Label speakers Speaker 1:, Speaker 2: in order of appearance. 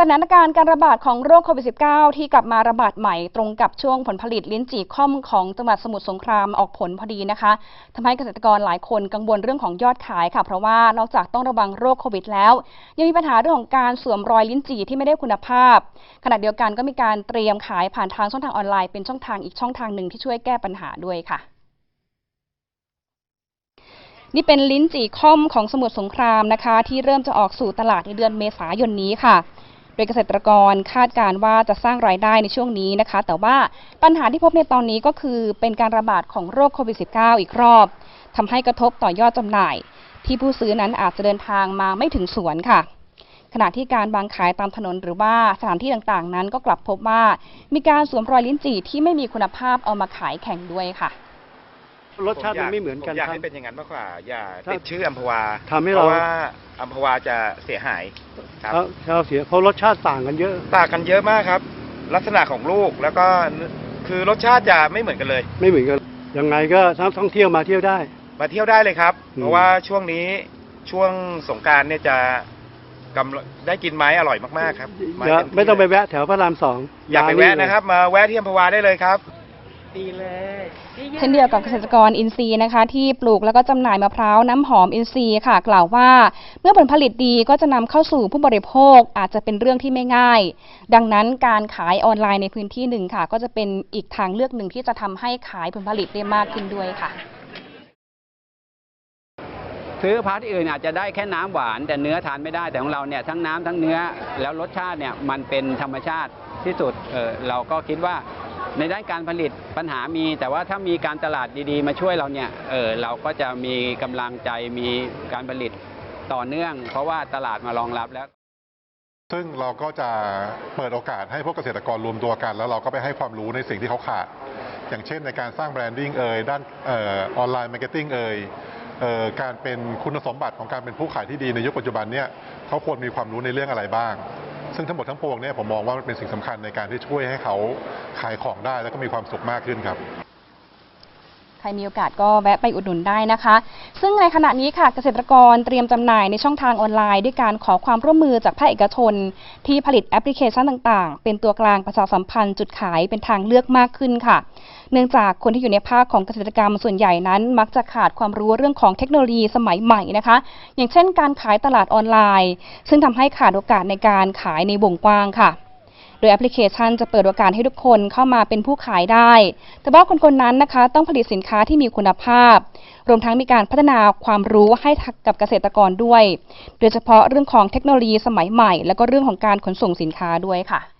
Speaker 1: สถานการณ์การระบาดของโรคโควิด -19 ที่กลับมาระบาดใหม่ตรงกับช่วงผลผลิตลิ้นจี่ค่อมของจังหวัดสมุทรสงครามออกผลพอดีนะคะทำให้เกษตรกรหลายคนกังวลเรื่องของยอดขายค่ะ เพราะว่านอกจากต้องระวังโรคโควิด แล้ว ยังมีปัญหาเรื่องของการสวมรอยลิ้นจี่ที่ไม่ได้คุณภาพ ขณะเดียวกันก็มีการเตรียมขายผ่านทางช่องทางออนไลน์เป็นช่องทางอีกช่องทางหนึ่งที่ช่วยแก้ปัญหาด้วยค่ะนี่เป็นลิ้นจี่ค่อมของสมุทรสงครามนะคะ ที่เริ่มจะออกสู่ตลาดในเดือนเมษายนนี้ค่ะ โดยเกษตรกรคาดการว่าจะสร้างรายได้ในช่วงนี้นะคะ แต่ว่าปัญหาที่พบในตอนนี้ก็คือเป็นการระบาดของโรคโควิด -19 อีกรอบทำให้กระทบต่อยอดจำหน่าย ที่ผู้ซื้อนั้นอาจจะเดินทางมาไม่ถึงสวนค่ะ ขณะที่การวางขายตามถนนหรือว่าสถานที่ต่างๆ นั้นก็กลับพบว่า มีการสวมรอยลิ้นจี่ที่ไม่มีคุณภาพเอามาขายแข่งด้วยค่ะ
Speaker 2: รสชาติมันไม่เหมือนกัน
Speaker 3: ผอยาก
Speaker 2: ครั
Speaker 3: ให้
Speaker 2: บ
Speaker 3: เป็นอย่างนั้นมากกว่า อย่า
Speaker 2: ครับ
Speaker 3: ติดชื่ออัมพวา
Speaker 2: ทำให้
Speaker 3: เพ
Speaker 2: เรา
Speaker 3: ราะว่าอัมพวาจะเสียหายครับ
Speaker 2: เราเราเสียเพราะรสชาติต่างกันเยอะ
Speaker 3: ต่างกันเยอะมากครับ ลักษณะของลูกแล้วก็คือรสชาติจะไม่เหมือนกันเลย
Speaker 2: ไม่เหมือนกันยังไงก็นักท่องเที่ยวมาเที่ยวได้
Speaker 3: มาเที่ยวได้เลยครับ
Speaker 2: อืม
Speaker 3: เพราะว่าช่วงนี้ช่วงสงกรารเนี่ยจะกำลังได้กินไม้อร่อยมากๆครับ
Speaker 2: อย่า
Speaker 3: เต็ที่
Speaker 2: ไม่ต้องไป
Speaker 3: เลย
Speaker 2: แวะแถวพระรามสอง
Speaker 3: อย่าไป
Speaker 2: ม
Speaker 3: แวะนะครับ มาแวะที่อัมพวาได้เลยครับ
Speaker 1: เช่นเดียวกับเกษตรกรอินทรีย์นะคะ ที่ปลูกแล้วก็จำหน่ายมะพร้าวน้ำหอมอินทรีย์ค่ะ กล่าวว่า เมื่อผลผลิตดีก็จะนำเข้าสู่ผู้บริโภคอาจจะเป็นเรื่องที่ไม่ง่าย ดังนั้นการขายออนไลน์ในพื้นที่หนึ่งค่ะ ก็จะเป็นอีกทางเลือกหนึ่งที่จะทำให้ขายผลผลิตได้มากขึ้นด้วยค่ะ
Speaker 4: ซื้อมะพร้าวที่อื่นอาจจะได้แค่น้ำหวาน แต่เนื้อทานไม่ได้แต่ของเราเนี่ยทั้งน้ำทั้งเนื้อแล้วรสชาติเนี่ยมันเป็นธรรมชาติที่สุดเออเราก็คิดว่า ในด้านการผลิตปัญหามีแต่ว่าถ้ามีการตลาดดีๆ มาช่วยเราเนี่ยเออเราก็จะมีกำลังใจมีการผลิตต่อเนื่อง เพราะว่าตลาดมารองรับแล้ว
Speaker 5: ซึ่งเราก็จะเปิดโอกาสให้พวกเกษตรกรรวมตัวกัน แล้วเราก็ไปให้ความรู้ในสิ่งที่เขาขาด อย่างเช่นในการสร้างแบรนดิ้งเอ่ยด้านออนไลน์มาร์เก็ตติ้งเอ่ยเอ่อการเป็นคุณสมบัติของการเป็นผู้ขายที่ดีในยุคปัจจุบันเนี่ยเขาควรมีความรู้ในเรื่องอะไรบ้าง ซึ่งทั้งหมดทั้งปวงเนี่ยผมมองว่ามันเป็นสิ่งสำคัญในการที่ช่วยให้เขาขายของได้แล้วก็มีความสุขมากขึ้นครับ
Speaker 1: ใครมีโอกาสก็แวะไปอุดหนุนได้นะคะ ซึ่งในขณะนี้ค่ะเกษตรกรเตรียมจำหน่ายในช่องทางออนไลน์ ด้วยการขอความร่วมมือจากภาคเอกชน ที่ผลิตแอปพลิเคชันต่างๆ เป็นตัวกลางประชาสัมพันธ์จุดขายเป็นทางเลือกมากขึ้นค่ะ เนื่องจากคนที่อยู่ในภาคของเกษตรกรรมส่วนใหญ่นั้น มักจะขาดความรู้เรื่องของเทคโนโลยีสมัยใหม่นะคะ อย่างเช่น การขายตลาดออนไลน์ ซึ่งทำให้ขาดโอกาสในการขายในวงกว้างค่ะโดยแอปพลิเคชันจะเปิดโอกาสให้ทุกคนเข้ามาเป็นผู้ขายได้ แต่ว่าคนคนๆนั้นนะคะ ต้องผลิตสินค้าที่มีคุณภาพ รวมทั้งมีการพัฒนาความรู้ให้กับเกษตรกรด้วย โดยเฉพาะเรื่องของเทคโนโลยีสมัยใหม่ และก็เรื่องของการขนส่งสินค้าด้วยค่ะ